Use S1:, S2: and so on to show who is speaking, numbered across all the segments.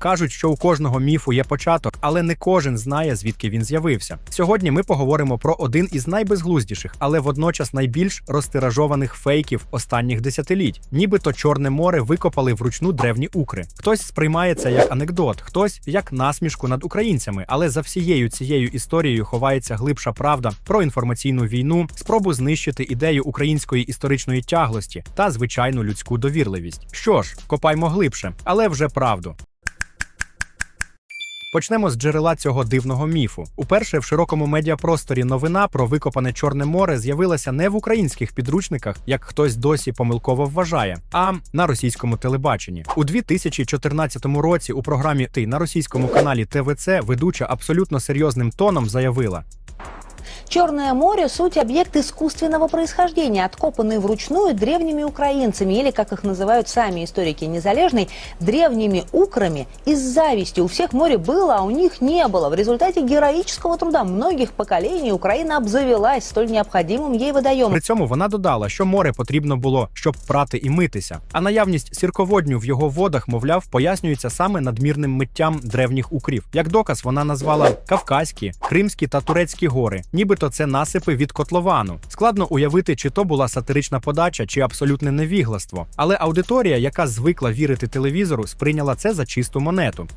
S1: Кажуть, що у кожного міфу є початок, але не кожен знає, звідки він з'явився. Сьогодні ми поговоримо про один із найбезглуздіших, але водночас найбільш розтиражованих фейків останніх десятиліть. Нібито Чорне море викопали вручну древні укри. Хтось сприймає це як анекдот, хтось як насмішку над українцями. Але за всією цією історією ховається глибша правда про інформаційну війну, спробу знищити ідею української історичної тяглості та звичайну людську довірливість. Що ж, копаймо глибше, але вже правду. Почнемо з джерела цього дивного міфу. Уперше в широкому медіапросторі новина про викопане Чорне море з'явилася не в українських підручниках, як хтось досі помилково вважає, а на російському телебаченні. У 2014 році у програмі Ти на російському каналі ТВЦ ведуча абсолютно серйозним тоном заявила:
S2: Черное море – суть объект искусственного происхождения, откопанный вручную древними украинцами, или, как их называют сами историки Незалежной, древними украми из зависти. У всех море было, а у них не было. В результате героического труда многих поколений Украина обзавелась столь необходимым ей водоемом.
S1: При цьому вона додала, що море потрібно було, щоб прати і митися. А наявність сірководню в його водах, мовляв, пояснюється саме надмірним миттям древніх укрів. Як доказ, вона назвала Кавказькі, Кримські та Турецькі гори, нібито це насипи від котловану. Складно уявити, чи то була сатирична подача, чи абсолютне невігластво. Але аудиторія, яка звикла вірити телевізору, сприйняла це за чисту монету.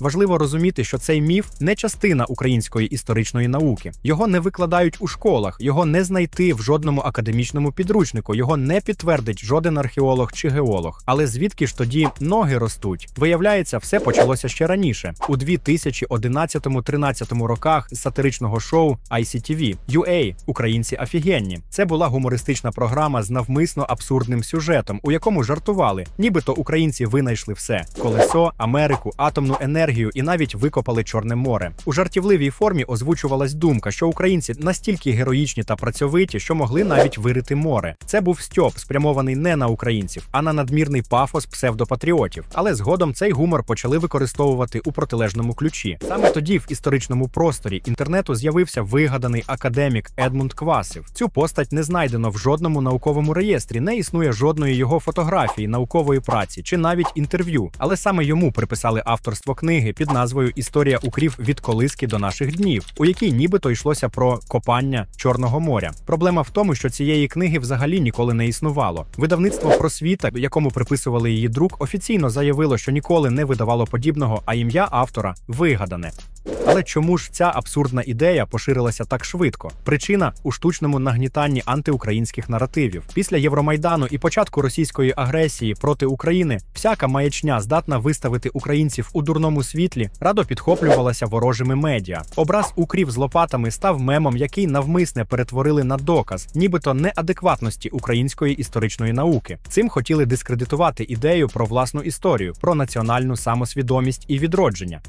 S1: Важливо розуміти, що цей міф не частина української історичної науки. Його не викладають у школах, його не знайти в жодному академічному підручнику, його не підтвердить жоден археолог чи геолог. Але звідки ж тоді ноги ростуть? Виявляється, все почалося ще раніше, у 2011-13 роках з сатиричного шоу ICTV UA Українці офігенні. Це була гумористична програма з навмисно абсурдним сюжетом, у якому жартували, нібито українці винайшли все: колесо, Америку, атомну енергію і навіть викопали Чорне море. У жартівливій формі озвучувалась думка, що українці настільки героїчні та працьовиті, що могли навіть вирити море. Це був стьоп, спрямований не на українців, а на надмірний пафос псевдопатріотів. Але згодом цей гумор почали використовувати у протилежному ключі. Саме тоді в історичному просторі інтернету з'явився вигаданий академік Едмунд Квасів. Цю постать не знайдено в жодному науковому реєстрі, не існує жодної його фотографії, наукової праці чи навіть інтерв'ю. Але саме йому приписали авторство книги під назвою Історія укрів від колиски до наших днів, у якій нібито йшлося про копання Чорного моря. Проблема в тому, що цієї книги взагалі ніколи не існувало. Видавництво просвіта, якому приписували її друк, офіційно заявило, що ніколи не видавало подібного, а ім'я автора вигадане. Але чому ж ця абсурдна ідея поширилася так швидко? Причина у штучному нагнітанні антиукраїнських наративів. Після Євромайдану і початку російської агресії проти України всяка маячня здатна виставити українців у дурному світлі, радо підхоплювалася ворожими медіа. Образ укрів з лопатами став мемом, який навмисне перетворили на доказ, нібито неадекватності української історичної науки. Цим хотіли дискредитувати ідею про власну історію, про національну самосвідомість і відродження.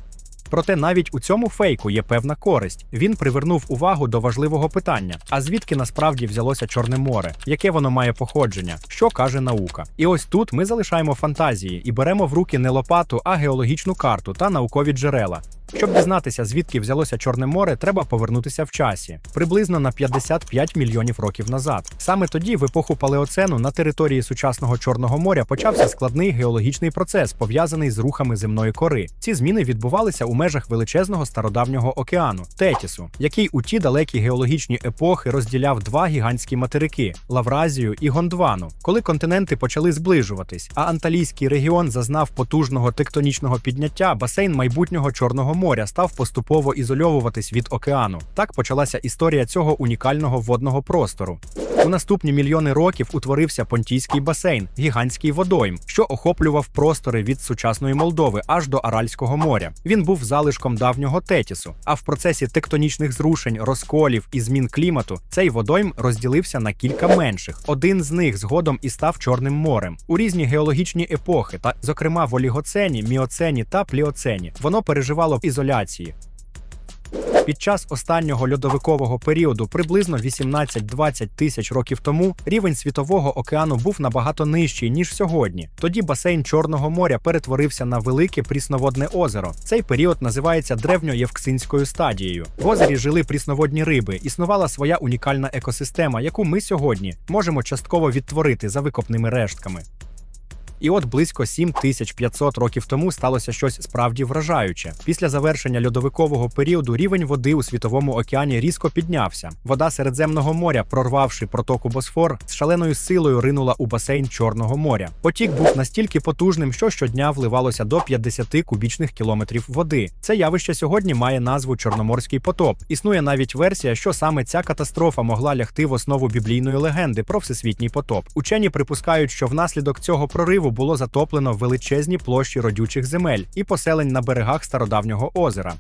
S1: Проте навіть у цьому фейку є певна користь. Він привернув увагу до важливого питання: а звідки насправді взялося Чорне море? Яке воно має походження? Що каже наука? І ось тут ми залишаємо фантазії і беремо в руки не лопату, а геологічну карту та наукові джерела. Щоб дізнатися, звідки взялося Чорне море, треба повернутися в часі приблизно на 55 мільйонів років назад. Саме тоді, в епоху палеоцену, на території сучасного Чорного моря почався складний геологічний процес, пов'язаний з рухами земної кори. Ці зміни відбувалися у межах величезного стародавнього океану Тетісу, який у ті далекі геологічні епохи розділяв два гігантські материки Лавразію і Гондвану. Коли континенти почали зближуватись, а Анталійський регіон зазнав потужного тектонічного підняття, басейн майбутнього Чорного моря став поступово ізольовуватись від океану. Так почалася історія цього унікального водного простору. У наступні мільйони років утворився Понтійський басейн, гігантський водойм, що охоплював простори від сучасної Молдови аж до Аральського моря. Він був залишком давнього Тетісу. А в процесі тектонічних зрушень, розколів і змін клімату цей водойм розділився на кілька менших. Один з них згодом і став Чорним морем. У різні геологічні епохи, та зокрема в Олігоцені, Міоцені та Пліоцені, воно переживало ізоляції. Під час останнього льодовикового періоду, приблизно 18-20 тисяч років тому, рівень світового океану був набагато нижчий ніж сьогодні. Тоді басейн Чорного моря перетворився на велике прісноводне озеро. Цей період називається древньоєвксинською стадією. В озері жили прісноводні риби, існувала своя унікальна екосистема, яку ми сьогодні можемо частково відтворити за викопними рештками. І от близько 7500 років тому сталося щось справді вражаюче. Після завершення льодовикового періоду рівень води у світовому океані різко піднявся. Вода Середземного моря, прорвавши протоку Босфор, з шаленою силою ринула у басейн Чорного моря. Потік був настільки потужним, що щодня вливалося до 50 кубічних кілометрів води. Це явище сьогодні має назву Чорноморський потоп. Існує навіть версія, що саме ця катастрофа могла лягти в основу біблійної легенди про всесвітній потоп. Учені припускають, що внаслідок цього прориву було затоплено величезні площі родючих земель і поселень на берегах стародавнього озера.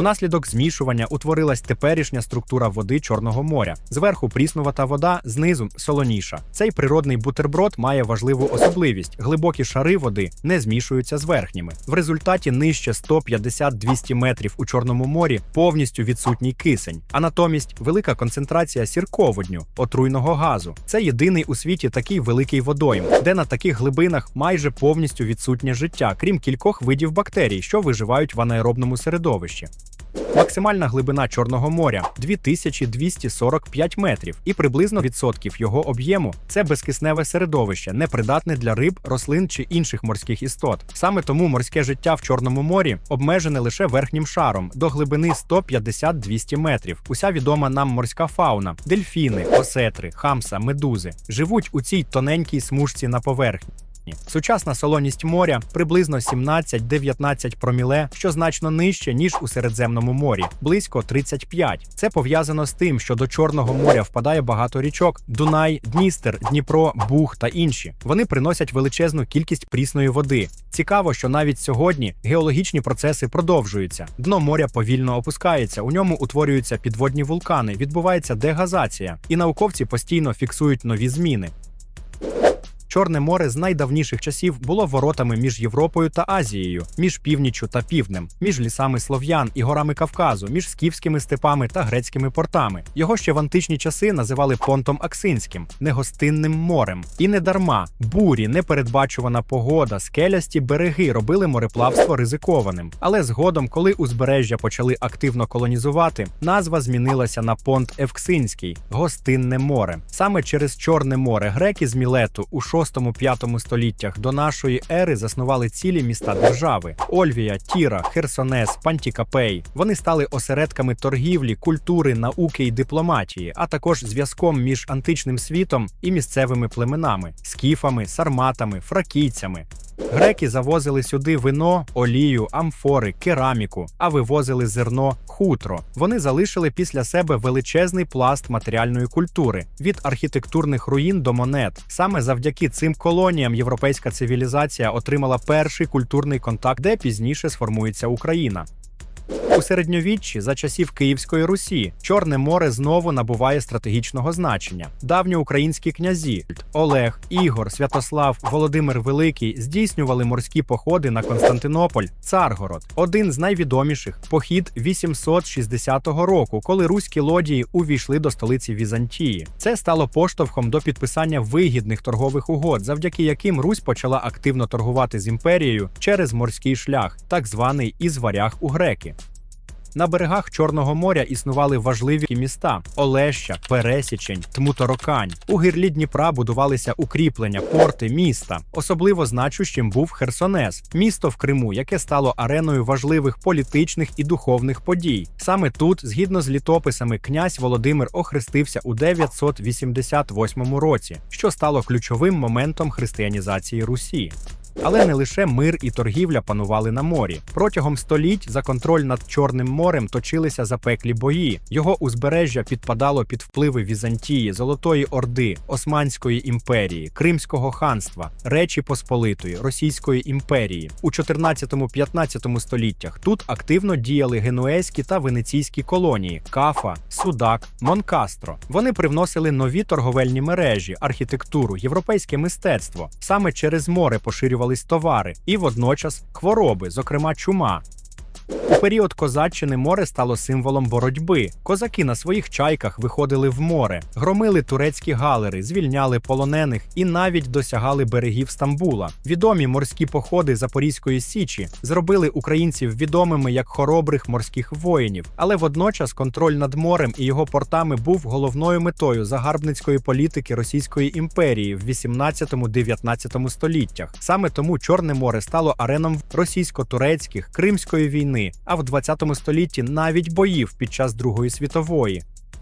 S1: Унаслідок змішування утворилась теперішня структура води Чорного моря. Зверху пріснувата вода, знизу солоніша. Цей природний бутерброд має важливу особливість: глибокі шари води не змішуються з верхніми. В результаті нижче 150-200 метрів у Чорному морі повністю відсутній кисень, а натомість велика концентрація сірководню, отруйного газу. Це єдиний у світі такий великий водойм, де на таких глибинах майже повністю відсутнє життя, крім кількох видів бактерій, що виживають в анаеробному середовищі. Максимальна глибина Чорного моря 2245 метрів, і приблизно відсотків його об'єму це безкисневе середовище, непридатне для риб, рослин чи інших морських істот. Саме тому морське життя в Чорному морі обмежене лише верхнім шаром до глибини 150-200 метрів. Уся відома нам морська фауна, дельфіни, осетри, хамса, медузи живуть у цій тоненькій смужці на поверхні. Сучасна солоність моря приблизно 17-19 проміле, що значно нижче ніж у Середземному морі, близько 35. Це пов'язано з тим, що до Чорного моря впадає багато річок: Дунай, Дністер, Дніпро, Буг та інші. Вони приносять величезну кількість прісної води. Цікаво, що навіть сьогодні геологічні процеси продовжуються. Дно моря повільно опускається, у ньому утворюються підводні вулкани, відбувається дегазація, і науковці постійно фіксують нові зміни. Чорне море з найдавніших часів було воротами між Європою та Азією, між північчю та півднем, між лісами слов'ян і горами Кавказу, між скіфськими степами та грецькими портами. Його ще в античні часи називали понтом Аксинським, негостинним морем. І не дарма бурі, непередбачувана погода, скелясті береги робили мореплавство ризикованим. Але згодом, коли узбережжя почали активно колонізувати, назва змінилася на понт Евксинський гостинне море. Саме через Чорне море греки з Мілету у 6-5 століттях до нашої ери заснували цілі міста держави: Ольвія, Тіра, Херсонес, Пантікапей. Вони стали осередками торгівлі, культури, науки і дипломатії, а також зв'язком між античним світом і місцевими племенами скіфами, сарматами, фракійцями. Греки завозили сюди вино, олію, амфори, кераміку, а вивозили зерно, хутро. Вони залишили після себе величезний пласт матеріальної культури від архітектурних руїн до монет. Саме завдяки цим колоніям європейська цивілізація отримала перший культурний контакт, де пізніше сформується Україна. У середньовіччі за часів Київської Русі Чорне море знову набуває стратегічного значення. Давньоукраїнські князі Олег, Ігор, Святослав, Володимир Великий здійснювали морські походи на Константинополь, Царгород. Один з найвідоміших похід 860 року, коли руські лодії увійшли до столиці Візантії. Це стало поштовхом до підписання вигідних торгових угод, завдяки яким Русь почала активно торгувати з імперією через морський шлях, так званий із варяг у греки. На берегах Чорного моря існували важливі міста: Олеща, Пересічень, Тмуторокань. У гирлі Дніпра будувалися укріплення, порти, міста. Особливо значущим був Херсонес, місто в Криму, яке стало ареною важливих політичних і духовних подій. Саме тут, згідно з літописами, князь Володимир охрестився у 988 році, що стало ключовим моментом християнізації Русі. Але не лише мир і торгівля панували на морі. Протягом століть за контроль над Чорним морем точилися запеклі бої. Його узбережжя підпадало під впливи Візантії, Золотої Орди, Османської імперії, Кримського ханства, Речі Посполитої, Російської імперії. У 14-15 століттях тут активно діяли генуезькі та венеційські колонії Кафа, Судак, Монкастро. Вони привносили нові торговельні мережі, архітектуру, європейське мистецтво. Саме через море поширювались товари і водночас хвороби, зокрема чума. У період козаччини море стало символом боротьби. Козаки на своїх чайках виходили в море, громили турецькі галери, звільняли полонених і навіть досягали берегів Стамбула. Відомі морські походи Запорізької січі зробили українців відомими як хоробрих морських воїнів, але водночас контроль над морем і його портами був головною метою загарбницької політики Російської імперії в 18-19 століттях. Саме тому Чорне море стало ареном російсько-турецьких, Кримської війни, а в 20 столітті навіть боїв під час Другої світової.